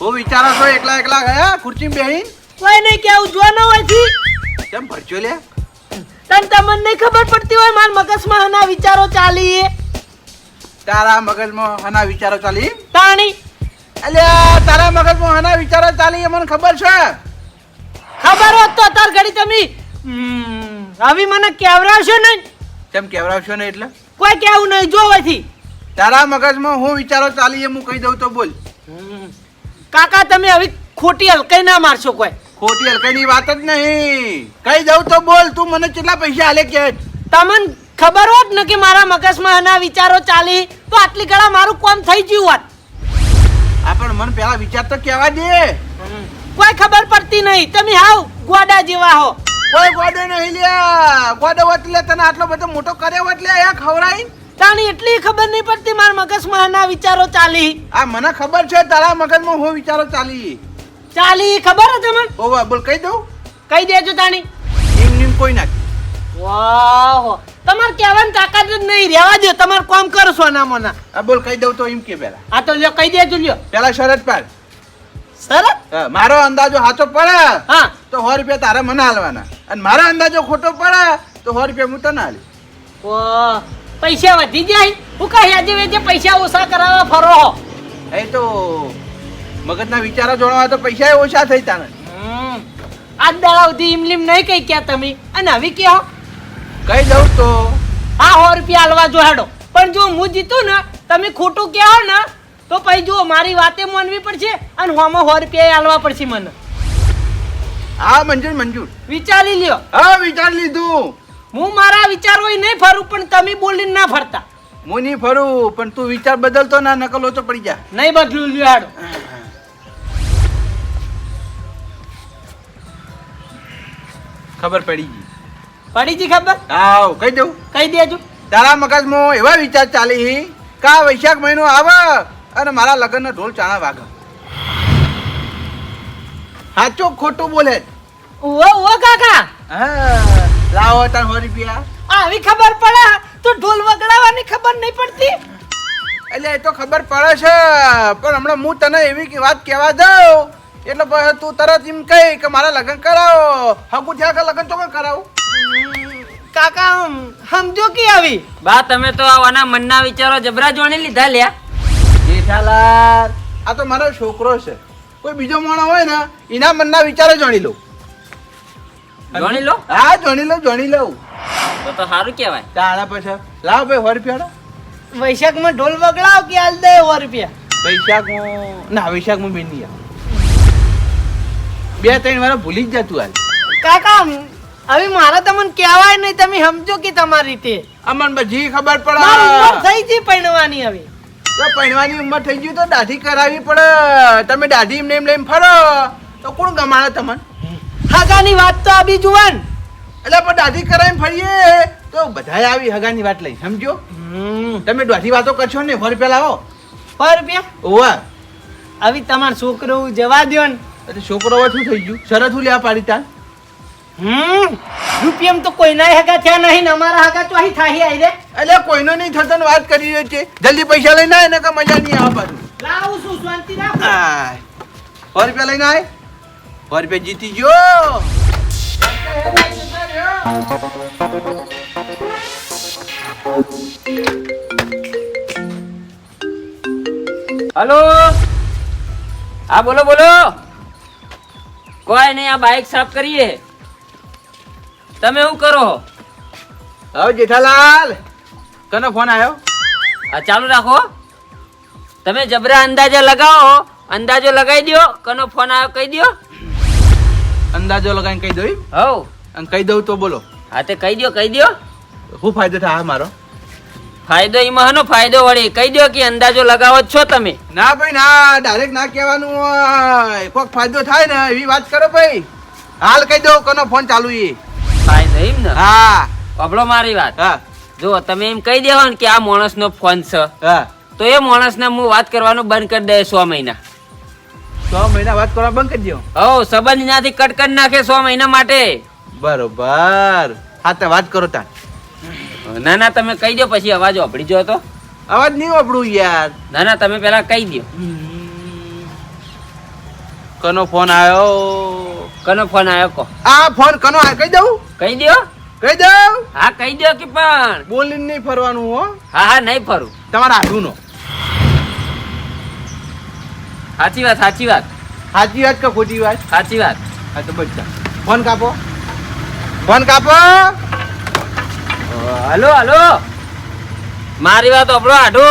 હું વિચારો છો એકલા એકલા ગયા? ખુરચી બેહીન? કોઈ નહીં કેવું ઉજવા ન હોયથી કેમ ભરચો લે તને તમને નહીં ખબર પડતી હોય માર મગજમાં હના વિચારો ચાલી તારા મગજમાં હના વિચારો ચાલી? તાણી. અલ્યા તારા મગજમાં હના વિચારો ચાલી એ મને ખબર છે. ખબર હોત તો તાર ઘડી તમે હવે મને કેવરાવશો નહીં. કેમ કેવરાવશો ને એટલે? કોઈ કેવું નહીં જોવાથી તારા મગજમાં હું વિચારો ચાલી એ હું કહી દઉં તો બોલ. કાકા તમે હવે ખોટી હલકાઈ ના મારશો કોઈ. ખોટી હલકાઈની વાત જ નહીં. કહી જાઉં તો બોલ તું મને કેટલા પૈસા હાલે કે? તમને ખબર હોત ને કે મારા મગજમાં આના વિચારો ચાલી તો આટલી ગળા મારું કોમ થઈ ગયું હોત. આ પણ મને પેલા વિચાર તો કહેવા દે. કોઈ ખબર પડતી નહીં. તમે હાવ ગોડા જેવા હો. કોઈ ગોડો નહીં લ્યા. ગોડો એટલે તને આટલો બધો મોટો કર્યો એટલે આ ખવડાઈ. તાણી એટલી ખબર નહીં પડતી મારા મગજમાં આના વિચારો ચાલી. આ મને ખબર છે તારા મગજમાં હું વિચારો ચાલી. ચાલી ખબર હે મને ઓવા બોલ કહી દઉં? કહી દેજો તાણી. નીમ નીમ કોઈ ના વાહ તમારે કહેવાની તાકાત જ નહીં રહેવા દો તમારે કામ કરો છો ના મોના આ બોલ કહી દઉં તો એમ કે પેલા. આ તો લ્યો કહી દેજો લ્યો. પેલા શરત પાડ. શરત? મારો અંદાજો સાચો પડે હા. તો સો રૂપિયા તારે મને હાલવાના અને મારા અંદાજો ખોટો પડે તો સો રૂપિયા હું તને હાલી વાહ. પૈસા વધી જાય? હું કહી આજે વેજે પૈસા ઓછા કરાવવા ફરો હો. એ તો મગજના વિચારો જોડવા તો પૈસા ઓછા થઈ તાને. આજ દાડા સુધી ઇમલીમ નહીં કઈ ક્યાં તમે? અને હવે કહો. કઈ દઉં તો. હા સો રૂપિયા હાલવા જો પણ જો હું જીતું ને તમે ખોટું કહો ને તો પછી જુઓ મારી વાતે માનવી પડશે અને હોમાં સો રૂપિયા હાલવા પડશે મને. હા મંજૂર મંજૂર. વિચારી લ્યો. હા વિચારી લીધું. હું મારા વિચાર હોય નહીં ફરું પણ તમે બોલીને ના ફરતા. હું નહીં ફરું પણ તું વિચાર બદલતો ના નકલ તો પડી જા. નહીં બદલું લ્યો ખબર પડી ગઈ. પડી જી ખબર? આવ કહી દઉં. કહી દેજો. તારા મગજમાં એવા વિચાર ચાલી કા વૈશાખ મહિનો આવે અને મારા લગ્નનો ઢોલ ચાણા વાગે. સાચો ખોટું બોલે? ઓ ઓ કાકા. હા. લાવો તાર સો રૂપિયા. આવી ખબર પડે? તો ઢોલ વગડાવવાની ખબર નહીં પડતી? એટલે એ તો ખબર પડે છે પણ હમણાં હું તને એવી વાત કહેવા દઉં. એટલે પછી તું તરત એમ કહી કે મારા લગ્ન કરાવો. હગું થયા કે લગ્ન તો કઈ કરાવું? કાકા સમજો કે આવી? બા તમે તો આના મનના વિચારો જબરા જોણી લીધા લ્યા. જેઠાલાલ આ તો મારો છોકરો છે. કોઈ બીજો માણસ હોય ને એના મનના વિચારો જાણી લઉં જોણી લો. હા જોણી લઉં જોણી લઉં. તો તો સારું કહેવાય. તારા પછી લાવ ભાઈ સો રૂપિયા વૈશાખમાં ઢોલ વગડાવ કે હાલ દે સો રૂપિયા? વૈશાખમાં ના વૈશાખમાં બેન નહીં બે ત્રણ વાર ભૂલી જ જતું હાલ. કાકા હવે મારા તમને કહેવાય નહીં તમે સમજો કે તમારી રીતે. અમન બધી ખબર મારી ઉંમર પડે થઈ ગઈ પૈણવાની હવે. તો પહેરવાની ઉંમર થઈ ગઈ તો દાઢી કરાવી પડે. તમે દાઢી એમને એમ લઈને ફરો. તો કોણ ગમાડે તમને? હાગાની વાત તો આવી જુવાન એટલે પણ દાઢી કરાવીને ફરીએ. તો બધાય આવી હગાની વાત લઈ સમજો તમે દાઢી વાતો કરશો ને ફરી પેલા આવો. સો રૂપિયા? ઓવા. આવી તમારો છોકરો જવા દો ને. એટલે છોકરો શું થઈ ગયું? શરત હું લેવા પાડી તાર હમ. રૂપિયામાં તો કોઈના હગા થયા નહીં ને અમારા હગા તો અહીં થાહી આવી રે. એટલે કોઈનો નહીં થતો વાત કરી રહ્યો છે. જલ્દી પૈસા લઈને આવે ને કે મજા નહીં આવે પાછું લાવું છું શાંતિ રાખો. સો રૂપિયા લઈને આય. સો રૂપિયા જીતી ગયો હલો હા બોલો બોલો! કોઈ નહીં આ બાઇક સાફ કરીએ. તમે શું કરો? હવે જેઠાલાલ! કનો ફોન આવ્યો આ ચાલુ રાખો. તમે જબરા અંદાજા લગાવો. અંદાજો લગાવી દો કનો ફોન આવ્યો કહી દો અંદાજો લગાવીને કહી દઉં? હવ. અને કહી દઉં તો બોલો. હા તે કહી દ્યો કહી દ્યો. શું ફાયદો થાય મારો? ફાયદો એમાં હનો ફાયદો વળી. કહી દ્યો કે અંદાજો લગાવો છો તમે. ના ભાઈ ના ડાયરેક્ટ ના કહેવાનું હોય. કોઈક ફાયદો થાય ને એવી વાત કરો ભાઈ. હાલ કહી દઉં કોનો ફોન ચાલુ એ ફાયદો એમ ને? હા. પબળો મારી વાત. હા. જો તમે એમ કહી દેવો ને કે આ માણસનો ફોન છે. હા. તો એ માણસને હું વાત કરવાનું બંધ કરી દે સો મહિના. છ મહિના વાત કરવા બંધ કરી દો હવ સંબંધ એનાથી કટ કરી નાખે સો મહિના માટે. બરોબર. હા તો વાત કરો તા ના ના તમે કહી દો પછી અવાજ ઓપડી જો તો. અવાજ નહીં વાપરું યાર. ના ના તમે પેલા કહી દો કનો ફોન આવ્યો કનો ફોન આવ્યો કો આ ફોન કનો આવ્યો કહી દઉં? કહી દો કહી દઉં? હા કહી દો કે પણ. બોલીને નહીં ફરવાનું હો. હા હા નહીં ફરું. તમારા આધુનો સાચી વાત સાચી વાત. સાચી વાત કે ખોટી વાત? સાચી વાત. હા તો બચ્ચા ફોન કાપો. ફોન કાપો. Hello hello. મારી વાત આપણો આઢો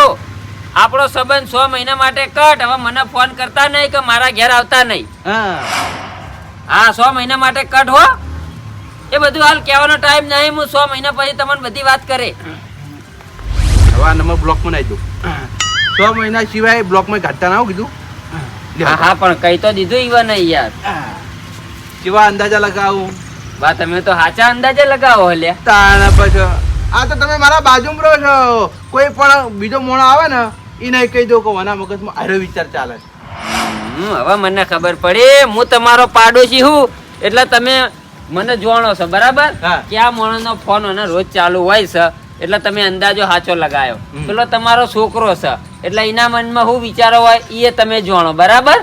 આપણો સંબંધ સો મહિના માટે કટ. હવે મને ફોન કરતા નહીં કે મારા ઘેર આવતા નહીં. હા. સો મહિના માટે કટ હો. એ બધું હાલ કહેવાનો ટાઈમ નહીં. હું સો મહિના પછી તમને બધી વાત કરે. હવે આ નંબર બ્લોકમાં નાખી દઉં. છ મહિના સિવાય બ્લોકમાં કાઢતા ના કીધું. હા હા પણ કઈ તો દીધું ઈવન નહીં યાર. કેવા અંદાજા લગાવું? બા તમે તો સાચા અંદાજે લગાવો લ્યા તાણા પછી. આ તો તમે મારા બાજુમાં રહો છો. કોઈ પણ બીજો મોણો આવે ને એ નહીં કહી દો કે વના મગજમાં આરો વિચાર ચાલે છે. હવે મને ખબર પડી. હું તમારો પાડોશી હું. એટલે તમે મને જોણો છો બરાબર. કે આ મોણોનો ફોન અને રોજ ચાલુ હોય છે. એટલે તમે અંદાજો સાચો લગાયો. પેલો તમારો છોકરો છે. એટલે એના મનમાં શું વિચારો હોય એ તમે જોણો. બરાબર?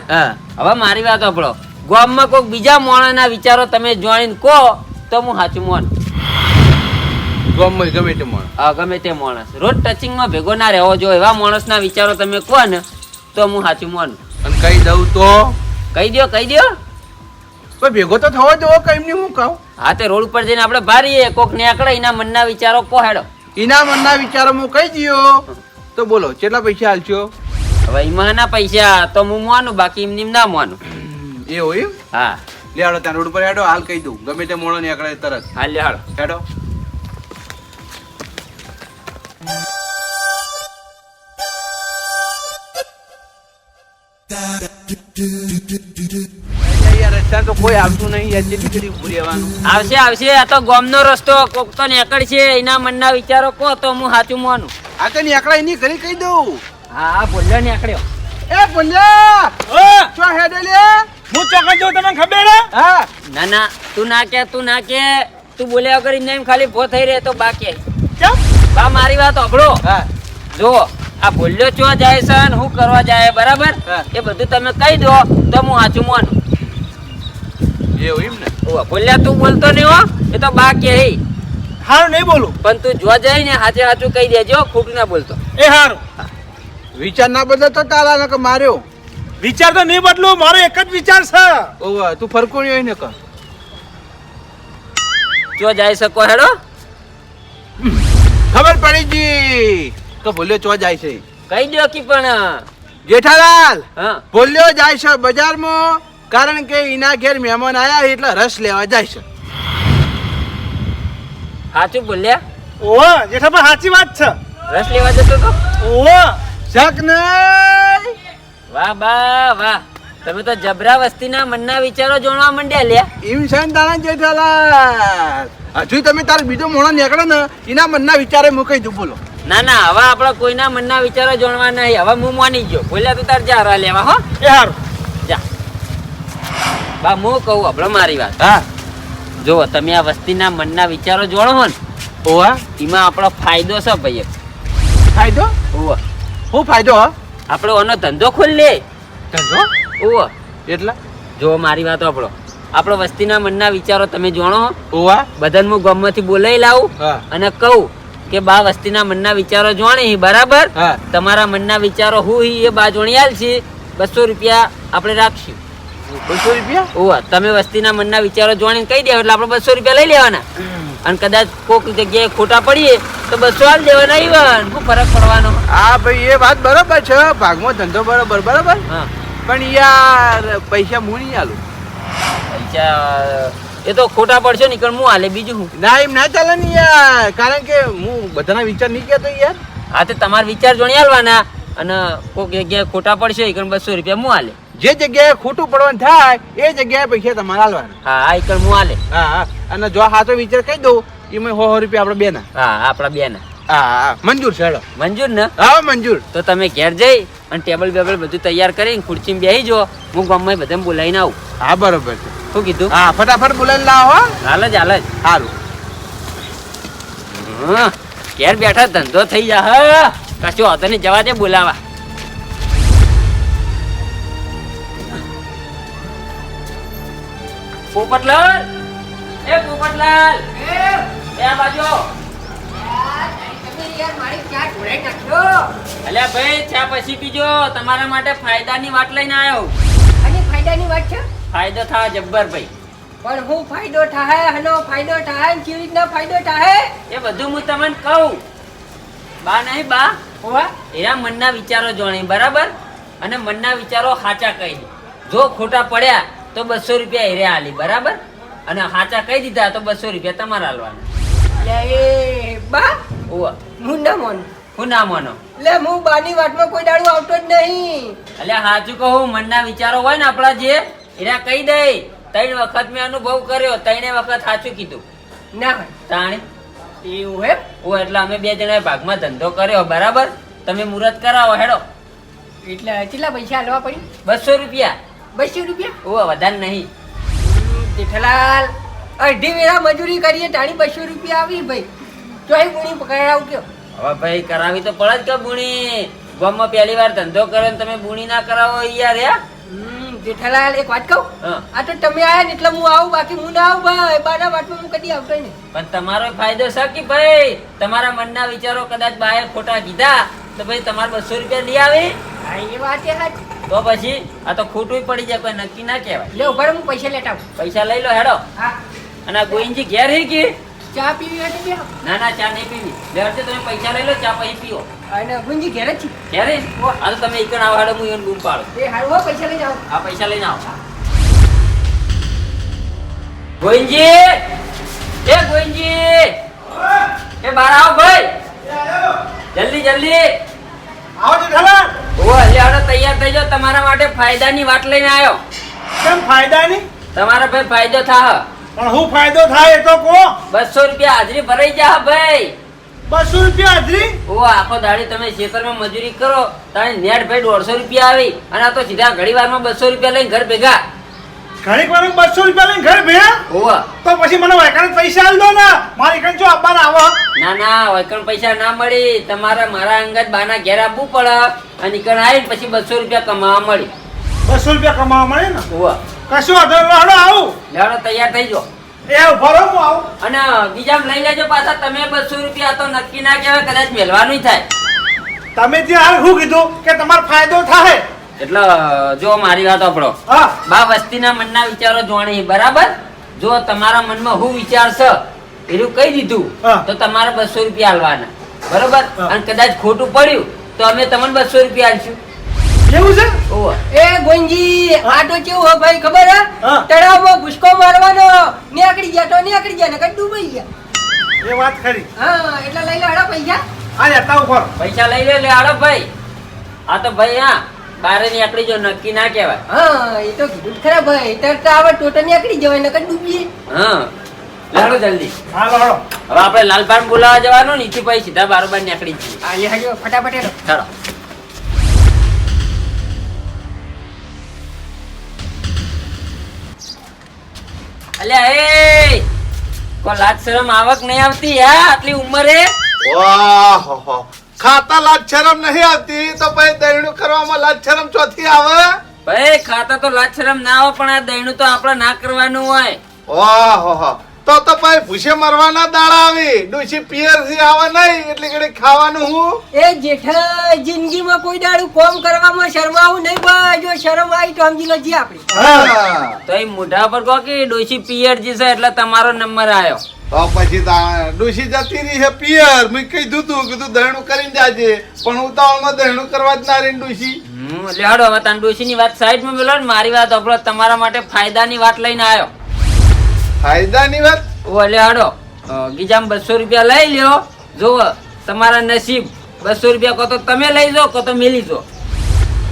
હવે મારી વાત આપણો ગામમાં કોઈક બીજા માણસના વિચારો તમે જોઈને કહો તો હું સાચું મોન ગામમાં ગમે તે મોણો. હા, ગમે તે માણસ રોજ ટચિંગમાં ભેગો ના રહેવો જો એવા માણસના વિચારો તમે કહો ને તો હું સાચું મોન અને કહી દઉં તો? કહી દો કહી દો કોઈ ભેગો તો થવો જો કઈ નહીં હું કહું? હા તે રોડ ઉપર જઈને આપણે ભારીએ. કોક નીકળે એના મનના વિચારો કોહેડો વિચારો હું કહી દયો. તો બોલો કેટલા પૈસા હાલશો? હવે એમાં ના પૈસા તો હું માનું બાકી એમ ના માનું. એ હોય? હા. લેડો હાડો ત્યાં રોડ પર હેડો હાલ કહી દઉં. ગમે તે મોણો નીકળે તરત. હાલ લે હાલો હેડો. યાર તો કોઈ આવતું નહીં યાર નીકળી ઊભું રહેવાનું. આવશે આવશે આ તો ગોમનો રસ્તો કોક તો નીકળ છે એના મનના વિચારો કહો તો હું સાચું માનું. આ તો નીકળે એની ઘરે કહી દઉં. હા બોલ્યો નીકળ્યો. એ બોલ્યા ચો હેડે લે? હું ચોકન જો તમને ખબર હે? હા. ના ના તું ના કે તું ના કે તું બોલ્યા વગર એમ ખાલી ભો થઈ રહે તો બાકી બા મારી વાત સાંભળો. હા. જો આ બોલ્યો ચો જાય છે હું શું કરવા જાય બરાબર? હા. એ બધું તમે કહી દો તો હું સાચું માનું. એવું એમ ને? ઓવે, બોલ્યા તું બોલતો નહીં હો એ તો બા કે હે. હારું નહીં બોલું. પણ તું જોવા જાય ને હાચે હાચું કહી દેજો ખોટું ના બોલતો. એ હારું. વિચાર ના બદલો તો તારા ને માર્યો. વિચાર તો નહીં બદલું મારો એક જ વિચાર છે. ઓવા તું ફરકો નહીં ને કર જો જાય શકો હેડો. ખબર પડી જી તો ભૂલ્યો ચો જાય છે? કહી દો કે પણ જેઠાલાલ હા. ભૂલ્યો જાય છે બજારમાં? કારણ કે એના ઘેર મહેમાન આયા એટલે રસ લેવા જાય છે. સાચું બોલ્યા? ઓહો જેઠાભાઈ સાચી વાત છે. રસ લેવા જતો તો? ઓ શક નહીં વાહ બા વાહ. તમે તો જબરા વસ્તીના મનના વિચારો જોણવા માંડ્યા લ્યા. એમ છે ને તારા જેઠાલાલ. હજુ તમે તાર બીજો મોણો નીકળે ને એના મનના વિચારે મૂકી દઉં બોલો. ના ના હવે આપણે કોઈના મનના વિચારો જોણવા નહીં. હવે હું માની ગયો. બોલ્યા તું તાર જા રા લેવા હો. એ હારું. જા બા મો કહું આપણે મારી વાત. હા. જો તમે આ વસ્તીના મનના વિચારો જોડો હો ને. ઓવા એમાં આપણો ફાયદો છે ભાઈ ફાયદો? ઓવા શું ફાયદો આપણે ઓનો ધંધો ખોલી લે. ધંધો? ઓવા એટલા? જો મારી વાત આપણો આપણો વસ્તીના મનના વિચારો તમે જાણો ઓવા બધાને હું ગામમાંથી બોલાવી લાવું અને કહું કે બા વસ્તીના મનના વિચારો જોણે બરાબર? હા. તમારા મનના વિચારો હું હી એ બા જોણી આલ છે. બસો રૂપિયા આપણે રાખશું. બસો રૂપિયા? ઓવા તમે વસ્તીના મનના વિચારો જોઈને કહી દેવા એટલે આપણે બસો રૂપિયા લઈ લેવાના. અને કદાચ કોઈક જગ્યાએ ખોટા પડીએ તો બસો હાલ દેવાના ઈવન શું ફરક પડવાનો? હા ભાઈ એ વાત બરોબર છે. ભાગમાં ધંધો બરોબર બરોબર? હા. પણ યાર પૈસા હું નહીં આલું. પૈસા એ તો ખોટા પડશે ને હું હાલે બીજું હું? ના એમ ના ચાલે ને યાર. કારણ કે હું બધાના વિચાર નહીં કહેતો યાર. હા તો તમારા વિચાર જોણી હાલવાના અને કોઈક જગ્યાએ ખોટા પડશે એકણ બસો રૂપિયા હું હાલે જે જગ્યાએ ખોટું પડવાનું થાય એ જગ્યાએ પૈસા તમારે હાલવાના. હા આ એકણ હું હાલે. હા હા. અને જો હાથો વિચાર કહી દઉં એમાં સો રૂપિયા આપણે બેના. હા આપણા બેન. હા મંજૂર છે મંજૂર ને? હા મંજૂર. તો તમે ઘેર જઈ અને ટેબલ બેબલ બધું તૈયાર કરીને ખુરશીમાં બેસી જો હું ગામમાં બધાને બોલાવીને આવું. હા બરોબર છે. શું કીધું? હા ફટાફટ બોલાવી લાવો હો. હાલ જ હાલ જ. સારું ઘેર બેઠા ધંધો થઈ જા હા કશું હતો નહીં જવા દે બોલાવા. પોપટલાલ! એ પોપટલાલ! એ આ બાજુ અલ્યા ભાઈ ચા પછી પીજો. તમારા માટે ફાયદાની વાત લઈને આવ્યો અને ફાયદાની વાત છે? ફાયદો થાય જબ્બર ભાઈ. પણ હું ફાયદો થાય હનો ફાયદો થાય કેવી રીતના ફાયદો થાય એ બધું હું તમને કહું. બા નહીં બા. હોવા? એના મનના વિચારો જોણી બરાબર? અને મનના વિચારો સાચા કહી જો ખોટા પડ્યા તો બસો રૂપિયા હેરે આલી બરાબર? અને સાચા કહી દીધા તો બસો રૂપિયા તમારે હાલવાના લે એ બા ઓવા મુંડા ના મોન હું ના માનો લે હું બાની વાતમાં કોઈ દાડું આવતો જ નહીં. એટલે સાચું કહું મનના વિચારો હોય ને આપણા જે એના કહી દે ત્રણ વખત મેં અનુભવ કર્યો ત્રણે વખત સાચું કીધું. ના તાણી? એવું હે ઓ એટલે અમે બે જણાએ ભાગમાં ધંધો કર્યો બરાબર? તમે મુહૂર્ત કરાવો હેડો. એટલે કેટલા પૈસા હાલવા પડી બસો રૂપિયા. બસો રૂપિયા? ઓ વધારે નહીં. જેઠાલાલ અઢી વેળા મજૂરી કરીએ તાળી બસો રૂપિયા આવી ભાઈ. ચોઈ ગુણી પકડાવ કયો? હવે ભાઈ કરાવી તો પડે જ કે ગુણી. ગામમાં પહેલી વાર ધંધો કર્યો ને તમે બુણી ના કરાવો યાર યા હમ, જેઠાલાલ એક વાત કહું? હા. આ તો તમે આયા ને એટલે હું આવું બાકી હું ના આવું ભાઈ. બાના વાટમાં હું કદી આવતો નહીં. પણ તમારો ફાયદો છે કે ભાઈ? તમારા મનના વિચારો કદાચ બહાર ખોટા કીધા તો ભાઈ તમારે બસો રૂપિયા લઈ આવે. તો પછી આ તો ખોટું પડી જાય કોઈ નક્કી ના કહેવાય. લે ઊભા હું પૈસા લેતા આવું. પૈસા લઈ લો હેડો. હા. અને આ ગોવિંદજી ઘેર હી કે? ચા પીવી હોય તો ના ના ચા નહીં પીવી. લેવડજો તમે પૈસા લઈ લો ચા પછી પીઓ અને ગુંજી ઘેર જ છે. ઘેર જ આ તો તમે એક આવો હેડો હું એને બૂમ પાડો. એ હારું હો, પૈસા લઈ જાઓ. આ પૈસા લઈને આવો. ગોવિંદજી! એ ગોવિંદજી! એ બહાર આવો ભાઈ. જલ્દી જલ્દી. આવો જેઠાલાલ ઓ આવડે તૈયાર થઈ જાવ તમારા માટે ફાયદાની વાત લઈને આવ્યો કેમ ફાયદાની? તમારા ભાઈ ફાયદો થાય પણ હું ફાયદો થાય એ તો કો બસો રૂપિયા હાજરી ભરાઈ જા ભાઈ. બસો રૂપિયા હાજરી? ઓ આખો દાડી તમે ખેતરમાં મજૂરી કરો તારે નેટ ભાઈ દોઢસો રૂપિયા આવી અને આ તો સીધા ઘડી વારમાં બસો રૂપિયા લઈને ઘર ભેગા. ઘણીક વાર બસો રૂપિયા લઈને ઘર ભેળા? ઓવા તો પછી મને વાયકાને પૈસા આલ દો ને. મારે એકણ જો આપવાના આવો. ના ના વૈકણ પૈસા ના મળી. તમારે મારા અંગત બાના ઘેર આપવું પડે. અને ઈકણ આવીને પછી બસો રૂપિયા કમાવા મળી. બસો રૂપિયા કમાવા મળે ને? ઓવા કશું વાંધો લડો આવું. લડો તૈયાર થઈ જાઓ એ ભરો હું આવું. અને બીજા લઈ લેજો પાછા. તમે બસો રૂપિયા તો નક્કી ના કહેવાય કદાચ મેળવાનું થાય. તમે જે હાલ શું કીધું કે તમારો ફાયદો થાય એટલે જો મારી વાત આપણો બા વસ્તીના મનના વિચારો જોણી બરાબર? જો તમારા મનમાં હું વિચાર છે એવું કહી દીધું તો તમારે બસો રૂપિયા આલવાના બરોબર? અને કદાચ ખોટું પડ્યું તો અમે તમને બસો રૂપિયા આલશું છે? એ ગોંજી આ તો કેવું હો ભાઈ ખબર હે. તળાવમાં ભૂસકો મારવાનો નીકળી ગયા તો નીકળી ગયા નકર ડૂબાઈ ગયા. એ વાત ખરી. હા એટલે લઈ લે હેડો પૈસા. આ ઉપર પૈસા લઈ લે લે આડો ભાઈ. આ તો ભાઈ હા. બારે નીકળી જો નક્કી ના કહેવાય. હા એ તો કીધું જ ખરા ભાઈ. તો આવે ટોટો નીકળી જવાય નકર ડૂબીએ. હા. લાડો જલ્દી. હા લાડો. હવે આપણે લાલપાન બોલાવા જવાનું ને એથી પછી સીધા બારોબાર નીકળી જઈએ. હા લે હજો ફટાફટ હેડો ચાલો. અલ્યા એ! કો લાજ શરમ આવક નહીં આવતી હા આટલી ઉંમરે? ઓહો ખાતા લાજ શરમ નહીં આવતી. તો ભાઈ દૈણું કરવામાં લાજ શરમ ચોથી આવે? ભાઈ ખાતા તો લાજ શરમ ના આવે પણ આ દહીણું તો આપણે ના કરવાનું હોય. ઓહો તો તો ભાઈ ભૂસે મરવાના દાડા આવી. ડુસી પિયરસી આવે નહીં એટલે ઘડી ખાવાનું હું? એ જેઠા જિંદગીમાં કોઈ દાડું કોમ કરવામાં શરમાવું નહીં ભાઈ જો શરમ આવી તો સમજી લેજી આપણી. તો એ મોઢા પર કહો કે ડોશી પિયર જે છે એટલે તમારો નંબર આવ્યો. તો પછી ડુસી જતી રહી છે પિયર. મેં કીધું તું કીધું દહેણું કરીને જાજે. પણ ઉતાવળમાં દહેણું કરવા જ ના રહી ડુસી હમ, લ્યો હવે તને ડોશીની વાત સાઈડમાં મેલો ને મારી વાત આપણો તમારા માટે ફાયદાની વાત લઈને આવ્યો ફાયદાની વાત? ઓલે હાડો ગીજામ બસો રૂપિયા લઈ લ્યો. જુઓ તમારા નસીબ બસો રૂપિયા કો તો તમે લઈ જાઓ કો તો મેલી જો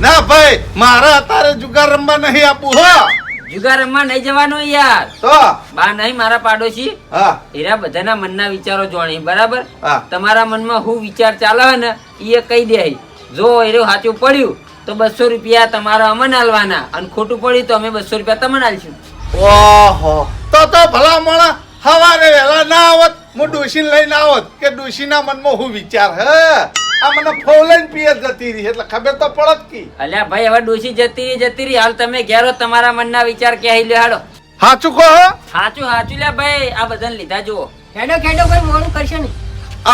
ના ભાઈ મારા અત્યારે જુગાર રમવા નહીં આપું હો. જુગાર રમવા નહીં જવાનું યાર. તો? બા નહીં મારા પાડોશી. હીરા એરા બધાના મનના વિચારો જોણી બરાબર. તમારા મનમાં હું વિચાર ચાલે ને એ કહી દે જો એરું સાચું પડ્યું તો બસો રૂપિયા તમારા અમને આલવાના. અને ખોટું પડ્યું તો અમે બસો રૂપિયા તમને હાલશું ઓહો. તો તો ભલા મોણા હવારે વહેલા ના આવત હું ડોશીને લઈને આવત કે ડોશીના મનમાં હું વિચાર હે? આ મને ફોલન પિયર જતી રહી એટલે ખબર તો પડત કી. અલ્યા ભાઈ હવે ડોસી જતી રહી જતી રહી. હાલ તમે ઘેરો તમારા મનના વિચાર કે લે હાડો સાચું કહો હો? સાચું લે ભાઈ આ બધાને લીધા જુઓ. ખેડો ખેડો કોઈ મોડું કરશે નહીં.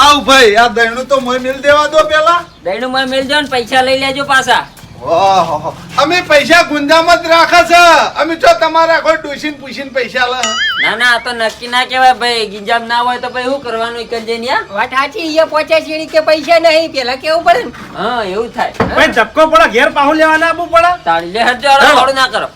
આવ ભાઈ આ દહીણું તો મોય મિલ દેવા દો પેલા. દઈનું માં મેલ ને પૈસા લઈ લેજો પાછા. અમે પૈસા ગુંજામાં જ રાખે છે. અમે જો તમારા કોઈ ડોશીને પૂછીને પૈસા લે. ના ના આ તો નક્કી ના કહેવાય ભાઈ. ગીંજામ ના હોય તો ભાઈ શું કરવાનું એક જ યા? વાત સાચી એ પહોંચ્યા છે કે પૈસા નહીં પેલા કેવું પડે ને? હા એવું થાય. ભાઈ ધક્કો પડે ઘેર પાહું લેવા ના આપવું પડે? તાળી લે હટજો થોડું ના કરો.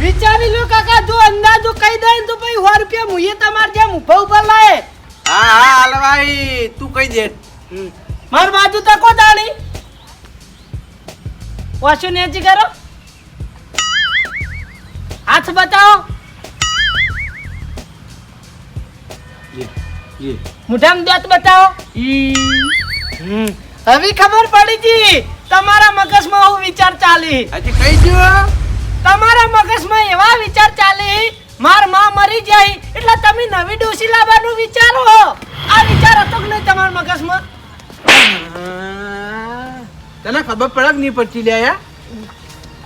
વિચારી લો કાકા જો અંદાજો કહી દે ને તો પછી સો રૂપિયા મુએ તમારે જેમ ઊભા ઊભા લાય. હા હા હલવાઈ તું કહી દે. હમ. માર બાજુ તકો તાણી વાસુ નેચી કરો. હાથ બતાવો. મુઠામ દાંત બતાવો. હવે ખબર પડી જી તમારા મગજમાં હું વિચાર ચાલી. હજી કઈ દો તમારા મગજમાં એવા વિચાર ચાલી મારમાં મરી જાય એટલે તમે નવી ડોસી લાવવાનું વિચારો. આ વિચાર હતો કે નહીં તમારા મગજમાં? તને ખબર પડે નહીં પડતી લે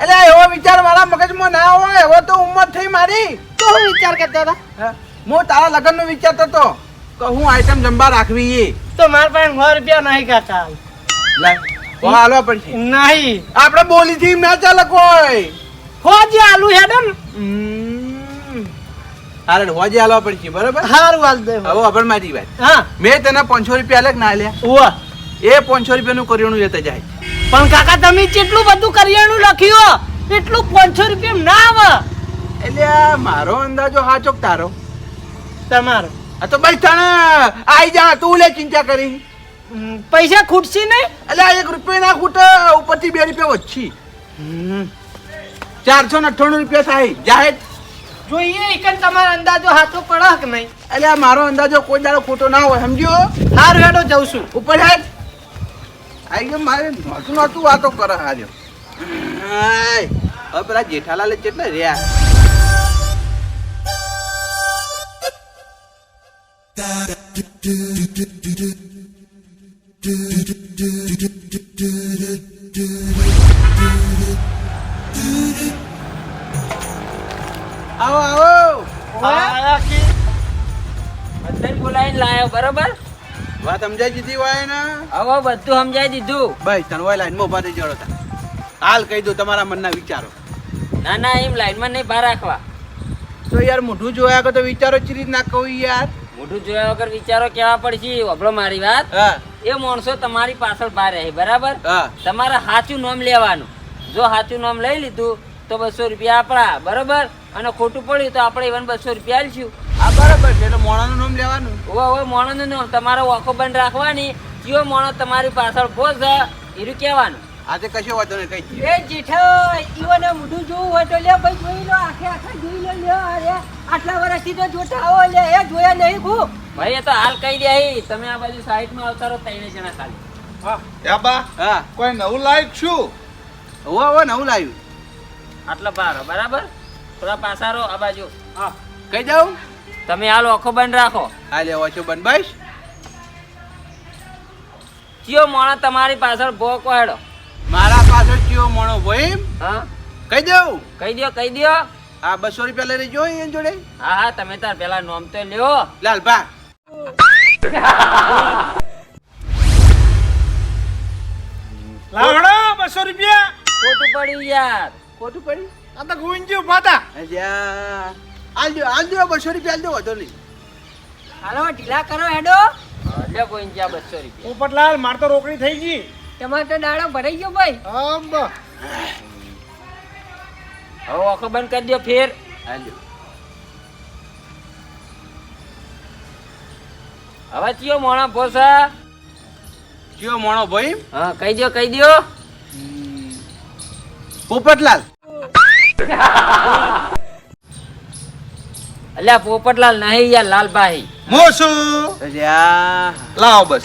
એટલે એવો વિચાર મારા મગજમાં ના હોય એવો તો ઉંમર થઈ મારી. તો હું વિચાર કરતા હતો. હું. તારા લગ્નનો વિચારતો હતો કે હું આઈટમ જમવા રાખવી તો મારા પાસે સો રૂપિયા નહીં કાકા. હાલવા પડશે નહીં. આપણે બોલી થી ના ચાલે કોઈ હોજી આલુ હેડમ. હારે હોજે હાલવા પડશે બરોબર? હારું હાલ દે. હવે અભણ મારી વાત. હા. મેં તને પાંચસો રૂપિયા અલગ ના લ્યા ઉવા. એ પાંચસો રૂપિયાનું કરિયાણું લેતા જાય. પણ કાકા તમે જેટલું બધું કરિયાણું લખ્યું એટલું પાંચસો રૂપિયા ના આવે. એટલે મારો અંદાજો હાચો તારો? તમારો. આ તો બસ તને આઈ જા તું લે ચિંતા કરી. પૈસા ખૂટશે નહીં? એટલે એક રૂપિયા ના ખૂટે ઉપરથી બે રૂપિયા ઓછી. ચારસો ને અઠ્ઠાણું રૂપિયા થાય. જાહેર. જોઈએ એકન તમારો અંદાજો હાથો પડે કે નહીં? એટલે મારો અંદાજો કોઈ દાડો ખોટો ના હોય સમજ્યો? હાર હેડો જઉં છું. ઉપર હેડ. આઈ ગયો મારે નહોતું નહોતું વાતો કરે હાજો હવે પેલા જેઠાલાલ કેટલા રહ્યા? આવો આવો. બોલાવીને લાયો બરોબર? વાત સમજાઈ દીધી હોય ને? હવે બધું સમજાઈ દીધું. ભાઈ તનવાય લાઈનમાં ઊભા થઈ જડો હાલ કહી દો તમારા મનના વિચારો. ના ના એમ લાઈનમાં નહીં બહાર રાખવા. તો યાર મોઢું જોયા વગર તો વિચારો ચીરી ના કહું યાર. મોઢું જોયા વગર વિચારો કેવા પડશે? વભળો મારી વાત. હા. એ માણસો તમારી પાછળ બહાર રહે બરાબર? હા. તમારે સાચું નામ લેવાનું. જો સાચું નામ લઈ લીધું તો બસો રૂપિયા આપણા બરોબર? અને ખોટું પડ્યું તો આપણે ઇવન બસો રૂપિયા આલશું. આ બરાબર છે એટલે મોણાનું નામ લેવાનું. ઓવે ઓવે મોણોનું નામ. તમારો ઓખો બંધ રાખવાની. કયો મોણો તમારી પાછળ પોસ એરું કહેવાનું. આજે કશો વાંધો નહીં કઈ. એ જેઠા ઈવોને મોઢું જોવું હોય તો લે ભાઈ જોઈ લો આખે આખે જોઈ લો લ્યો અરે આટલા વર્ષથી તો જોતા આવો લે એ જોયા નહીં ભૂ. ભાઈ એ તો હાલ કહી દે. તમે આ બાજુ સાઈડમાં આવતા રહો ત્રણે જણા ખાલી. બા હા. કોઈ નવું લાયક શું હવે હવે નવું લાવ્યું આટલા બાર બરાબર? થોડા પાસારો આ બાજુ. હા. કઈ જાઉં તમે હાલ ઓખો બંધ રાખો. હા ઓછો બંધ બન બસ. કયો મોણો તમારી પાછળ ભોકો હેડો મારા પાછળ કયો મોણો ભાઈ હા? કહી દઉં? કહી દો કહી દો આ બસો રૂપિયા લઈ લેજો એ જોડે? હા હા તમે તાર પેલા નોમ તો લ્યો. લાલભા લાવડો બસો રૂપિયા. ખોટું પડ્યું યાર. ખોટું પડી આ તો ગુંજી ઊભા હતા આલજો આલજો બસો રૂપિયા આલજો વધો નહીં. હાલો ઢીલા કરો હેડો. લ્યો કોઈ જ્યાં બસો રૂપિયા. પોપટલાલ માર તો રોકડી થઈ ગઈ. તમારે તો દાડો ભરાઈ ગયો ભાઈ. આમ બ. હવે ઓખો બંધ કરી દો ફેર. હાલ્યો હવે ચિયો મોણા ભોસા કયો મોણો ભાઈ? હા કહી દો કહી દો પોપટલાલ અલ્યા પોપટલાલ નહીં યાર લાલભાઈ. મોસુ લાવો બસ.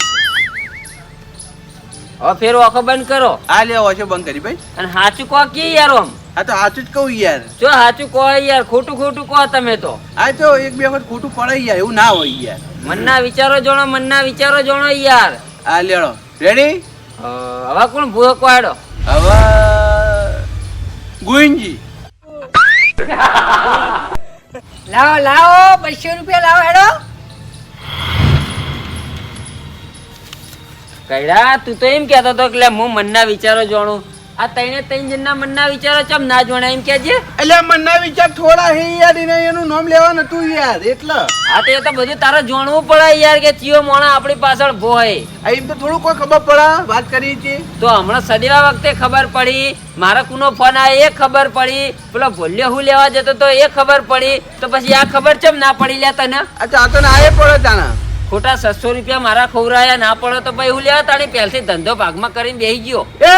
હવે ફેર આખો બંધ કરો. આ લે ઓછો બંધ કરી ભાઈ. અને સાચું કહો કે યાર આમ આ તો સાચું જ કહું યાર. જો સાચું કહો યાર ખોટું ખોટું કહો તમે તો. આ તો એક બે વખત ખોટું પડે યાર એવું ના હોય યાર. મનના વિચારો જોણો મનના વિચારો જોણો યાર. આ લેડો રેડી હવે કોણ ભૂખો કોડો હવે ગોવિંદજી લાવો લાવો બસો રૂપિયા લાવો, હેડો. કઈડા તું તો એમ કહેતો હતો કે હું મનના વિચારો જોણું. આ તઈને તૈન જણના મનના વિચારો ચમ ના જોણા એમ કેજે એટલે મનના વિચાર થોડા હે યાર એને એનું નામ લેવા નતું યાર એટલે. આ તો એ તો બધું તારે જોણવું પડે યાર કે ચિયો મોણા આપણી પાછળ ભોય. એમ તો થોડું કોઈ ખબર પડે વાત કરી હતી. તો હમણાં સદેવા વખતે ખબર પડી મારા કુનો ફોન આવે એ ખબર પડી. પેલો ભૂલ્યો હું લેવા જતો તો એ ખબર પડી. તો પછી આ ખબર ચમ ના પડી લે તને? અચ્છા આ તો ના એ પડે તાણા. ખોટા સસ્સો રૂપિયા મારા ખવરાયા ના પડે તો ભાઈ હું લેવા તાણી પહેલથી ધંધો ભાગમાં કરીને બેહી ગયો એ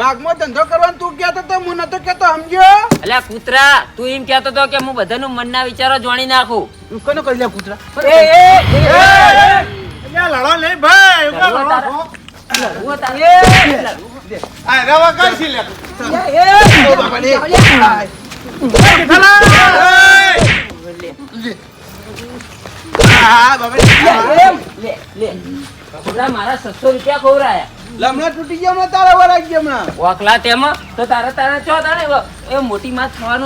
ભાગમાં ધંધો કરવાનું તું કહેતો તો હું નતો કહેતો સમજ્યો અલ્યા કૂતરા તું એમ કહેતો તો કે હું બધાનું મનના વિચારો જોણી નાખું તું કોનો કરી લે કૂતરા એ એ અલ્યા લડો નહીં ભાઈ ઊભા લડો લડો તારા. આ રવા કાઢી લે એ. હા, બાપા રે.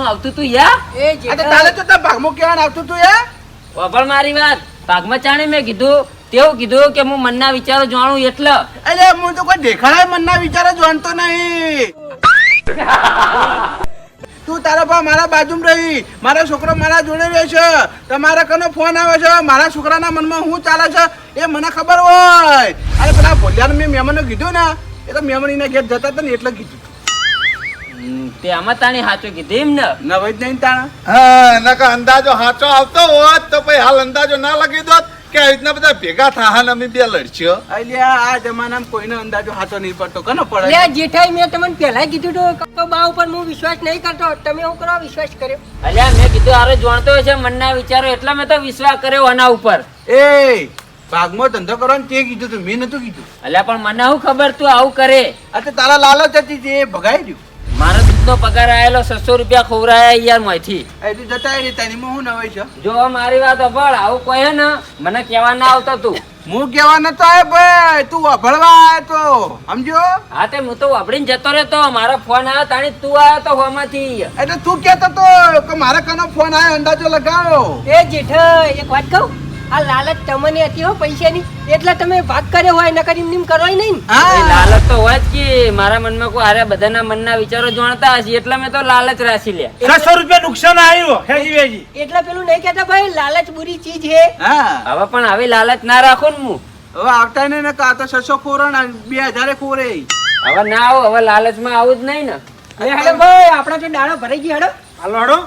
આવતું તું યા તારે તો ભાગમાં કેવાનું આવતું તું યાર વાપર મારી વાત ભાગમાં ચાણે મેં કીધું તેવું કીધું કે હું મનના વિચારો જાણું એટલે અલે હું તો કોઈ દેખાડાય મનના વિચારો જાણતો નહીં. તું તારા બા મારા બાજુમાં રહી. મારો છોકરો મારા જોડે રહે છે. તમારા કનો ફોન આવે છે. મારા છોકરાના મનમાં શું ચાલે છે. એ મને ખબર હોય. અરે પેલા ભોલિયાને મેં મહેમાનને કીધું ને એ તો મહેમાનીના ઘેર જતા હતા ને એટલે કીધું તે. આમાં તાણી સાચું કીધું એમ ને? નવાઈ જ નહીં તાણા. હા નકા અંદાજો સાચો આવતો હોત તો પછી હાલ અંદાજો ના લગી દોત. કે આવી રીતના બધા ભેગા થા ને અમે બે લડશો અલ્યા આ જમાનામાં કોઈનો અંદાજો હાથો નહીં પડતો. કનો પડે? લે જેઠાઈ મેં તમને પહેલા કીધું તો કાકા બા ઉપર હું વિશ્વાસ નહીં કરતો. તમે હું કરો વિશ્વાસ કર્યો? અલ્યા મેં કીધું આરો જાણતો છે મનના વિચારો એટલા મેં તો વિશ્વાસ કર્યો આના ઉપર. એ ભાગમાં ધંધો કરવાનું તે કીધું તું મેં નતું કીધું. અલ્યા પણ મને શું ખબર તું આવું કરે? અરે તારા લાલચ હતી તે ભગાઈ રહ્યું મારો દૂધનો પગાર આવેલો છસો રૂપિયા ખવરાયા યારમાંથી અહીંથી જતા રહી તારી હું નવાઈ છે? જો મારી વાત અભળ આવું કહે ને? મને કહેવા ના આવતો તું. હું કેવા નતો ભાઈ તું અભળવા આવ્યો તો સમજો? હા તે હું તો અભળીને જતો રહેતો મારો ફોન આવ્યો તાણી તું આવ્યો તો હોમાંથી. એટલે તું કેતો તો કે મારા કનો ફોન આવ્યો અંદાજો લગાવો એ જીઠ એક વાત કહું? આ લાલચ તમને હતી હો પૈસાની. એટલે તમે ભાગ કર્યો હોય નકર એમ નિમ કરવાય નહીં હા. લાલચ તો હોય જ કે મારા મનમાં કોઈ આરે બધાના મનના વિચારો જાણતા હશે એટલે મેં તો લાલચ રાખી લે છસો રૂપિયા નુકસાન આવ્યું. હેજી વેજી. એટલે પેલું નહીં કહેતા ભાઈ લાલચ બુરી ચીજ હે. હા. હવે પણ આવી લાલચ ના રાખો ને હું હવે આવતા ને કા તો છસો ખોરો ને બે હજારે ખોરે હવે ના આવો હવે લાલચમાં આવું જ નહીં ને. હેડો ભાઈ આપણા તો દાડો ભરાઈ ગયો હેડો હાલો હડો